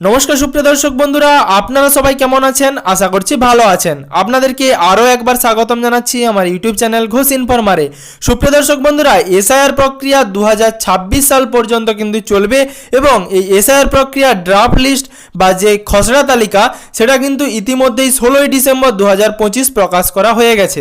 নমস্কার, সুপ্রিয় দর্শক বন্ধুরা, আপনারা সবাই কেমন আছেন? আশা করছি ভালো আছেন। আপনাদেরকে আরও একবার স্বাগতম জানাচ্ছি আমার ইউটিউব চ্যানেল ঘোষ ইনফরমারে। সুপ্রিয় দর্শক বন্ধুরা, এসআইআর প্রক্রিয়া দু হাজার ছাব্বিশ সাল পর্যন্ত কিন্তু চলবে এবং এই এসআইআর প্রক্রিয়া ড্রাফট লিস্ট বা যে খসড়া তালিকা, সেটা কিন্তু ইতিমধ্যেই ষোলোই ডিসেম্বর দু হাজার পঁচিশ প্রকাশ করা হয়ে গেছে।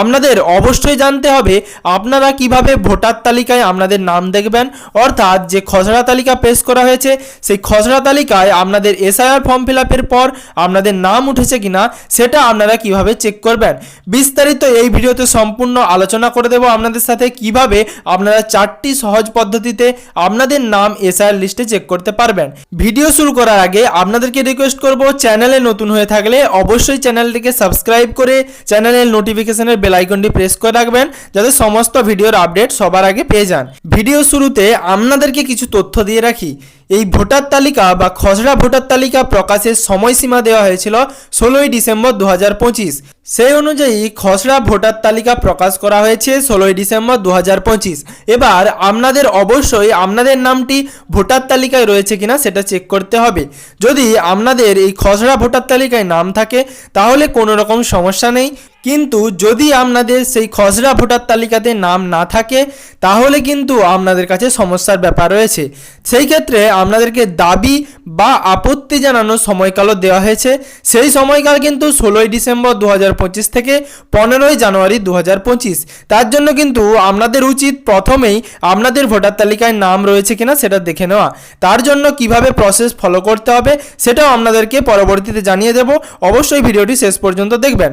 আপনাদের অবশ্যই জানতে হবে, আপনারা কীভাবে ভোটার তালিকায় আপনাদের নাম দেখবেন? অর্থাৎ যে খসড়া তালিকা পেশ করা হয়েছে, সেই খসড়া তালিকায় আপনাদের এসআইআর ফর্ম ফিল পর আপনাদের নাম উঠেছে কিনা, সেটা আপনারা কীভাবে চেক করবেন? বিস্তারিত এই ভিডিওতে সম্পূর্ণ আলোচনা করে দেব আপনাদের সাথে কীভাবে আপনারা চারটি সহজ পদ্ধতিতে আপনাদের নাম এসআইআর লিস্টে চেক করতে পারবেন। ভিডিও শুরু করার আগে আপনাদেরকে রিকোয়েস্ট করব, চ্যানেলে নতুন হয়ে থাকলে অবশ্যই চ্যানেলটিকে সাবস্ক্রাইব করে চ্যানেলের নোটিফিকেশনের বেল আইকনটি প্রেস করে রাখবেন, যাতে সমস্ত ভিডিওর আপডেট সবার আগে পেয়ে যান। ভিডিও শুরুতে আপনাদেরকে কিছু তথ্য দিয়ে রাখি। এই ভোটার তালিকা বা খসড়া ভোটার তালিকা প্রকাশের সময়সীমা দেওয়া হয়েছিল ষোলোই ডিসেম্বর দু হাজার পঁচিশ। সেই অনুযায়ী খসড়া ভোটার তালিকা প্রকাশ করা হয়েছে ষোলোই ডিসেম্বর দু হাজার পঁচিশ। এবার আপনাদের অবশ্যই আপনাদের নামটি ভোটার তালিকায় রয়েছে কিনা সেটা চেক করতে হবে। যদি আপনাদের এই খসড়া ভোটার তালিকায় নাম থাকে, তাহলে কোনো রকম সমস্যা নেই। কিন্তু যদি আপনাদের সেই খসড়া ভোটার তালিকাতে নাম না থাকে, তাহলে কিন্তু আপনাদের কাছে সমস্যার ব্যাপার রয়েছে। সেই ক্ষেত্রে আপনাদেরকে দাবি বা আপত্তি জানানোর সময়কালও দেওয়া হয়েছে। সেই সময়কাল কিন্তু ষোলোই ডিসেম্বর দু হাজার পঁচিশ থেকে পনেরোই জানুয়ারি দু হাজার পঁচিশ। তার জন্য কিন্তু আপনাদের উচিত প্রথমেই আপনাদের ভোটার তালিকায় নাম রয়েছে কিনা সেটা দেখে নেওয়া। তার জন্য কীভাবে প্রসেস ফলো করতে হবে সেটাও আপনাদেরকে পরবর্তীতে জানিয়ে দেব। অবশ্যই ভিডিওটি শেষ পর্যন্ত দেখবেন।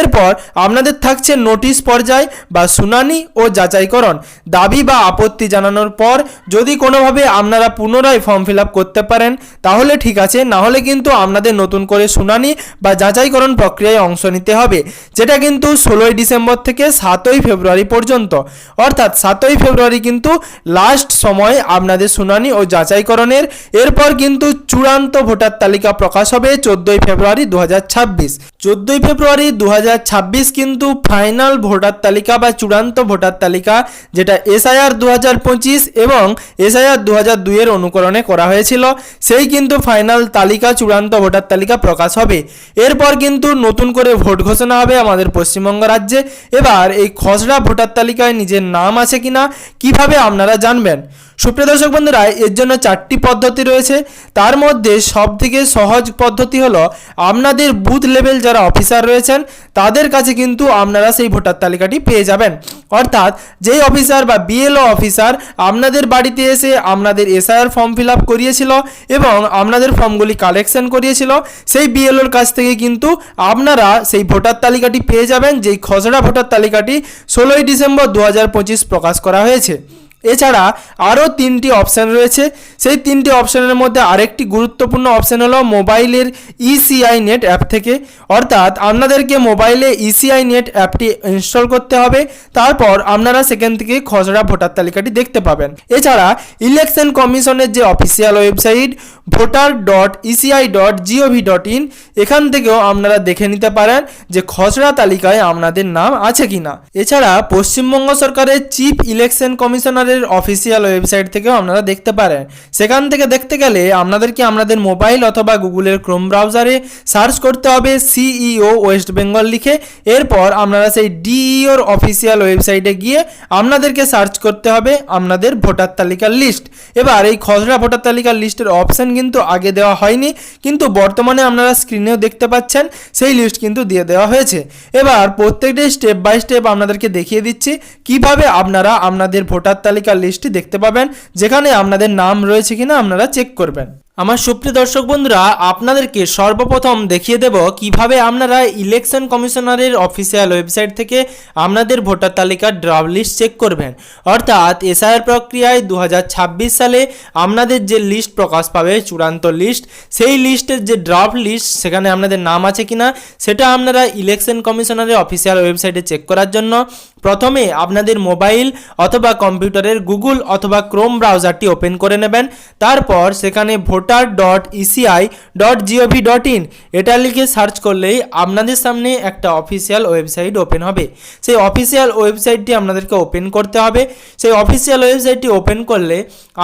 এরপর আপনাদের থাকছে নোটিশ পর্যায় বা শুনানি ও যাচাইকরণ। দাবি বা আপত্তি জানানোর পর যদি কোনোভাবে আপনারা পুনরায় ফর্ম ফিল করতে পারেন, তাহলে ঠিক আছে। না হলে কিন্তু আপনাদের নতুন করে শুনানি বা যাচাইকরণ প্রক্রিয়ায় অংশ নিতে হবে, যেটা কিন্তু ষোলোই ডিসেম্বর থেকে সাতই ফেব্রুয়ারি পর্যন্ত। অর্থাৎ সাতই ফেব্রুয়ারি কিন্তু লাস্ট সময় আপনাদের শুনানি ও যাচাইকরণের, এরপর কিন্তু চূড়ান্ত ভোটার তালিকা প্রকাশ হবে চোদ্দোই ফেব্রুয়ারি দু হাজার ছাব্বিশ। চোদ্দোই ফেব্রুয়ারি দু ছাব্বিশ কিন্তু ফাইনাল ভোটার তালিকা বা চূড়ান্ত ভোটার তালিকা, যেটা এসআইআর দু হাজার পঁচিশ এবং এসআইআর দু হাজার দুইয়ের অনুকরণে করা হয়েছিল, সেই কিন্তু ফাইনাল তালিকা চূড়ান্ত ভোটার তালিকা প্রকাশ হবে। এরপর কিন্তু নতুন করে ভোট ঘোষণা হবে আমাদের পশ্চিমবঙ্গ রাজ্যে। এবার এই খসড়া ভোটার তালিকায় নিজের নাম আছে কিনা, কীভাবে আপনারা জানবেন? সুপ্রিয় দর্শক বন্ধুরা, এর জন্য চারটি পদ্ধতি রয়েছে। তার মধ্যে সবথেকে সহজ পদ্ধতি হলো, আপনাদের বুথ লেভেল যারা অফিসার রয়েছেন, তাদের কাছে কিন্তু আপনারা সেই ভোটার তালিকাটি পেয়ে যাবেন। অর্থাৎ যেই অফিসার বা বিএলও অফিসার আপনাদের বাড়িতে এসে আপনাদের এসআইআর ফর্ম ফিল আপ করিয়েছিল এবং আপনাদের ফর্মগুলি কালেকশন করিয়েছিল, সেই বিএলওর কাছ থেকে কিন্তু আপনারা সেই ভোটার তালিকাটি পেয়ে যাবেন, যেই খসড়া ভোটার তালিকাটি ষোলোই ডিসেম্বর দু হাজার পঁচিশ প্রকাশ করা হয়েছে। এছাড়া আরও তিনটি অপশান রয়েছে। সেই তিনটি অপশানের মধ্যে আরেকটি গুরুত্বপূর্ণ অপশান হলো মোবাইলের ইসিআই নেট অ্যাপ থেকে। অর্থাৎ আপনাদেরকে মোবাইলে ইসিআই নেট অ্যাপটি ইনস্টল করতে হবে। তারপর আপনারা সেখান থেকে খসড়া ভোটার তালিকাটি দেখতে পাবেন। এছাড়া ইলেকশন কমিশনের যে official website voter dot ECI dot GOV dot in এখান থেকেও আপনারা দেখে নিতে পারেন যে খসড়া তালিকায় আপনাদের নাম আছে কিনা। এছাড়া পশ্চিমবঙ্গ সরকারের চিফ ইলেকশন কমিশনারের অফিসিয়াল ওয়েবসাইট থেকেও আপনারা দেখতে পারেন। সেখান থেকে দেখতে গেলে আপনাদেরকে আপনাদের মোবাইল অথবা গুগলের ক্রোম ব্রাউজারে সার্চ করতে হবে সিইও ওয়েস্ট বেঙ্গল লিখে। এরপর আপনারা সেই ডিইওর অফিসিয়াল ওয়েবসাইটে গিয়ে আপনাদেরকে সার্চ করতে হবে আপনাদের ভোটার তালিকার লিস্ট এবার এই খসড়া ভোটার তালিকার লিস্টের অপশান কিন্তু আগে দেওয়া হয়নি, কিন্তু বর্তমানে আপনারা স্ক্রিনেও দেখতে পাচ্ছেন, সেই লিস্ট কিন্তু দিয়ে দেওয়া হয়েছে। এবার প্রত্যেকটি স্টেপ বাই স্টেপ আপনাদেরকে দেখিয়ে দিচ্ছি, কীভাবে আপনারা আপনাদের ভোটার তালিকার লিস্টটি দেখতে পাবেন যেখানে আপনাদের নাম রয়েছে কিনা আপনারা চেক করবেন। আমার সুপ্রিয় দর্শক বন্ধুরা, আপনাদেরকে সর্বপ্রথম দেখিয়ে দেব কীভাবে আপনারা ইলেকশন কমিশনারের অফিসিয়াল ওয়েবসাইট থেকে আপনাদের ভোটার তালিকার ড্রাফট লিস্ট চেক করবেন। অর্থাৎ এসআইআর প্রক্রিয়ায় দু হাজার ছাব্বিশ সালে আপনাদের যে লিস্ট প্রকাশ পাবে, চূড়ান্ত লিস্ট সেই লিস্টের যে ড্রাফট লিস্ট সেখানে আপনাদের নাম আছে কিনা, সেটা আপনারা ইলেকশন কমিশনারের অফিসিয়াল ওয়েবসাইটে চেক করার জন্য প্রথমে আপনাদের মোবাইল অথবা কম্পিউটারের গুগল অথবা ক্রোম ব্রাউজারটি ওপেন করে নেবেন। তারপর সেখানে vote voter dot ECI dot GOV dot in এটা লিখে সার্চ করলেই আপনাদের সামনে একটা অফিসিয়াল ওয়েবসাইট ওপেন হবে। সেই অফিসিয়াল ওয়েবসাইটটি আপনাদেরকে ওপেন করতে হবে। সেই অফিসিয়াল ওয়েবসাইটটি ওপেন করলে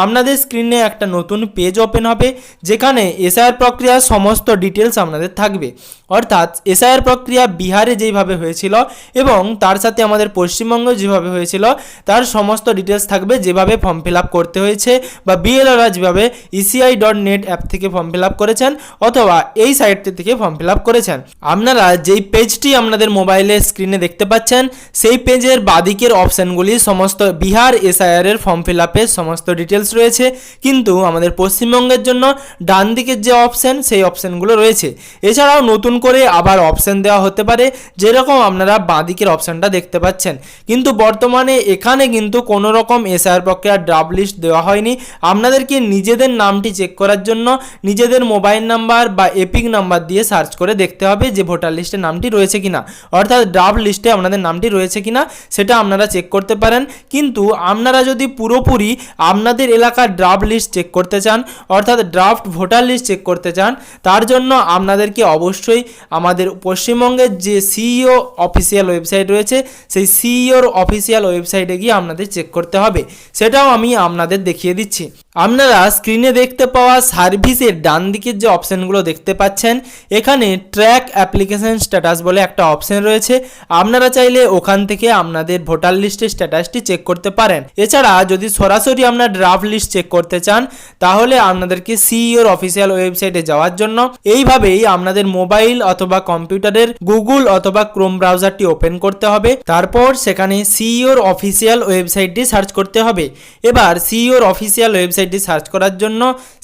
আপনাদের স্ক্রিনে একটা নতুন পেজ ওপেন হবে, যেখানে এসআইআর প্রক্রিয়ার সমস্ত ডিটেলস আপনাদের থাকবে। অর্থাৎ এসআইআর প্রক্রিয়া বিহারে যেইভাবে হয়েছিল এবং তার সাথে আমাদের পশ্চিমবঙ্গে যেভাবে হয়েছিল, তার সমস্ত ডিটেলস থাকবে যেভাবে ফর্ম ফিল করতে হয়েছে বা বিএলওরা যেভাবে ইসিআই ডট নেট অ্যাপ থেকে ফর্ম ফিল আপ করেছেন অথবা এই সাইটটি থেকে ফর্ম ফিল আপ করেছেন। আপনারা যেই পেজটি আপনাদের মোবাইলে স্ক্রিনে দেখতে পাচ্ছেন, সেই পেজের বাদিকের অপশানগুলি সমস্ত বিহার এসআইআর এর ফর্ম ফিল আপের সমস্ত ডিটেলস রয়েছে। কিন্তু আমাদের পশ্চিমবঙ্গের জন্য ডান দিকের যে অপশান সেই অপশানগুলো রয়েছে। এছাড়াও নতুন করে আবার অপশান দেওয়া হতে পারে, যেরকম আপনারা বাঁদিকের অপশানটা দেখতে পাচ্ছেন। কিন্তু বর্তমানে এখানে কিন্তু কোনো রকম এসআইআর প্রক্রিয়ার ড্রাফট লিস্ট দেওয়া হয়নি। আপনাদেরকে নিজেদের নামটি চেক করার জন্য নিজেদের মোবাইল নাম্বার বা এপিক নাম্বার দিয়ে সার্চ করে দেখতে হবে যে ভোটার লিস্টে নামটি রয়েছে কিনা। অর্থাৎ ড্রাফট লিস্টে আপনাদের নামটি রয়েছে কিনা, সেটা আপনারা চেক করতে পারেন। কিন্তু আপনারা যদি পুরোপুরি আপনাদের এলাকার ড্রাফট লিস্ট চেক করতে চান, অর্থাৎ ড্রাফট ভোটার লিস্ট চেক করতে চান, তার জন্য আপনাদেরকে অবশ্যই আমাদের পশ্চিমবঙ্গের যে সিইও অফিসিয়াল ওয়েবসাইট রয়েছে, সেই সিইওর অফিসিয়াল ওয়েবসাইটে গিয়ে আপনাদের চেক করতে হবে। সেটাও আমি আপনাদের দেখিয়ে দিচ্ছি। আপনারা স্ক্রিনে দেখতে পাওয়া সার্ভিসের ডান দিকের যে অপশানগুলো দেখতে পাচ্ছেন, এখানে ট্র্যাক অ্যাপ্লিকেশন স্ট্যাটাস বলে একটা অপশান রয়েছে। আপনারা চাইলে ওখান থেকে আপনাদের ভোটার লিস্টের স্ট্যাটাসটি চেক করতে পারেন। এছাড়া যদি সরাসরি আপনার ড্রাফট লিস্ট চেক করতে চান, তাহলে আপনাদেরকে সিইওর অফিসিয়াল ওয়েবসাইটে যাওয়ার জন্য এইভাবেই আপনাদের মোবাইল অথবা কম্পিউটারের গুগল অথবা ক্রোম ব্রাউজারটি ওপেন করতে হবে। তারপর সেখানে সিইওর অফিসিয়াল ওয়েবসাইটটি সার্চ করতে হবে। এবার সিইওর অফিসিয়াল ওয়েবসাইটটি সার্চ করার জন্য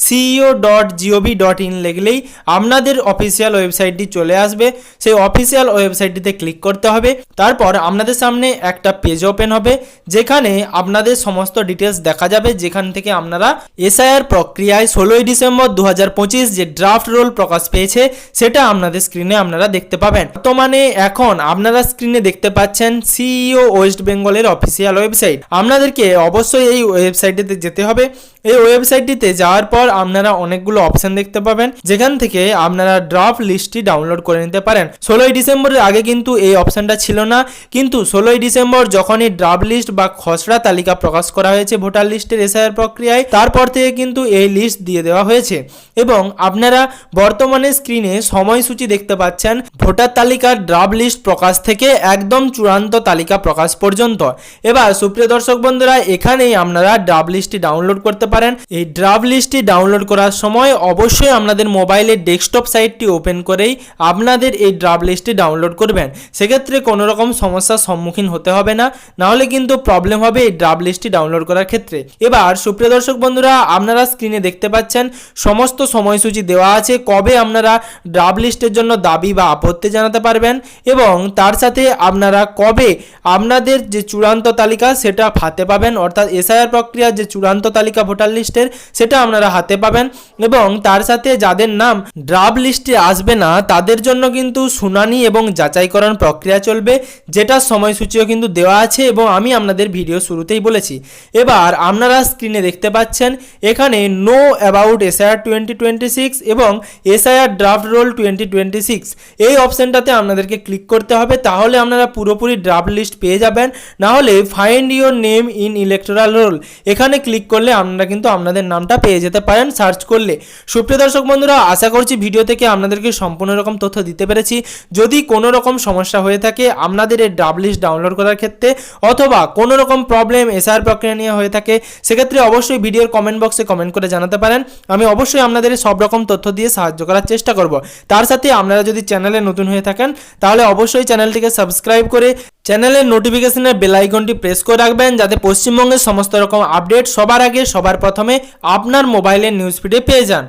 CEO dot GOV dot in লিখলেই আপনাদের অফিসিয়াল ওয়েবসাইটটি চলে আসবে। সেই অফিসিয়াল ওয়েবসাইটটিতে ক্লিক করতে হবে। তারপর আপনাদের সামনে একটা পেজ ওপেন হবে, যেখানে আপনাদের সমস্ত ডিটেলস দেখা যাবে, যেখান থেকে আপনারা এসআইআর প্রক্রিয়ায় ষোলোই ডিসেম্বর দু হাজার পঁচিশ যে ড্রাফট রোল প্রকাশ পেয়েছে, সেটা আপনাদের স্ক্রিনে আপনারা দেখতে পাবেন। বর্তমানে এখন আপনারা স্ক্রিনে দেখতে পাচ্ছেন সিইও ওয়েস্ট বেঙ্গলের অফিসিয়াল ওয়েবসাইট আপনাদেরকে অবশ্যই এই ওয়েবসাইটটিতে যেতে হবে। এই ওয়েবসাইটটিতে যাওয়ার পর আপনারা অনেকগুলো অপশন দেখতে পাবেন। যেখান থেকে আপনারা ড্রাফট লিস্টটি ডাউনলোড করে নিতে পারেন। ষোলোই ডিসেম্বরের আগে কিন্তু এই অপশনটা ছিল না। কিন্তু ষোলোই ডিসেম্বর যখনই ড্রাফট লিস্ট বা খসড়া তালিকা প্রকাশ করা হয়েছে ভোটার লিস্টের এসআইআর প্রক্রিয়ায়, তারপর থেকে কিন্তু এই লিস্ট দিয়ে দেওয়া হয়েছে। এবং আপনারা বর্তমানে স্ক্রিনে সময়সূচি দেখতে পাচ্ছেন ভোটার তালিকার ড্রাফট লিস্ট প্রকাশ থেকে একদম চূড়ান্ত তালিকা প্রকাশ পর্যন্ত। এবার সুপ্রিয় দর্শক বন্ধুরা, এখানেই আপনারা ড্রাফট লিস্টটি ডাউনলোড করতে পারেন। এই ড্রাফট লিস্টটি ডাউনলোড করার সময় অবশ্যই আপনাদের মোবাইলের ডেস্কটপ সাইটটি ওপেন করেই আপনাদের এই ড্রাফট লিস্টটি ডাউনলোড করবেন। সেক্ষেত্রে কোনো রকম সমস্যার সম্মুখীন হতে হবে না। নাহলে কিন্তু প্রবলেম হবে এই ড্রাফট লিস্টটি ডাউনলোড করার ক্ষেত্রে। এবার সুপ্রিয় দর্শক বন্ধুরা, আপনারা স্ক্রিনে দেখতে পাচ্ছেন, সমস্ত সময়সূচি দেওয়া আছে। কবে আপনারা ড্রাফট লিস্টের জন্য দাবি বা আপত্তি জানাতে পারবেন এবং তার সাথে আপনারা কবে আপনাদের যে চূড়ান্ত তালিকা সেটা হাতে পাবেন। অর্থাৎ এসআইআর প্রক্রিয়ার যে চূড়ান্ত তালিকা ভোটার লিস্টের, সেটা আপনারা হাতে পাবেন। এবং তার সাথে যাদের নাম ড্রাব লিস্টে আসবে না, তাদের জন্য কিন্তু শুনানি এবং যাচাইকরণ প্রক্রিয়া চলবে যেটার সময়সূচিও কিন্তু দেওয়া আছে এবং আমি আপনাদের ভিডিও শুরুতেই বলেছি। এবার আপনারা স্ক্রিনে দেখতে পাচ্ছেন, এখানে know about SIR twenty twenty six এবং SIR draft roll twenty twenty six এই অপশানটাতে আপনাদেরকে ক্লিক করতে হবে, তাহলে আপনারা পুরোপুরি ড্রাফট লিস্ট পেয়ে যাবেন। না হলে find your name in electoral roll এখানে ক্লিক করলে আপনারা কিন্তু আপনাদের নামটা পেয়ে যেতে পারেন সার্চ করলে। সুপ্রিয় দর্শক বন্ধুরা, আশা করছি ভিডিও থেকে আপনাদেরকে সম্পূর্ণ রকম তথ্য দিতে পেরেছি। যদি কোনো রকম সমস্যা হয়ে থাকে আপনাদের এই ড্রাফট লিস্ট ডাউনলোড করার ক্ষেত্রে, অথবা কোনো রকম প্রবলেম এসআর প্রক্রিয়া নিয়ে হয়ে থাকে, সেক্ষেত্রে অবশ্যই ভিডিওর কমেন্ট বক্সে কমেন্ট করে জানাতে পারেন। আমি অবশ্যই আপনাদের সব রকম তথ্য দিয়ে সাহায্য করার চেষ্টা করব। তার সাথে আপনারা যদি চ্যানেলে নতুন হয়ে থাকেন, তাহলে অবশ্যই চ্যানেলটিকে সাবস্ক্রাইব করে চ্যানেলের নোটিফিকেশনের বেল আইকনটি প্রেস করে রাখবেন যাতে পশ্চিমবঙ্গের সমস্ত রকম আপডেট সবার আগে, সবার প্রথমে আপনার মোবাইলের নিউজ ফিডে পেয়ে যান।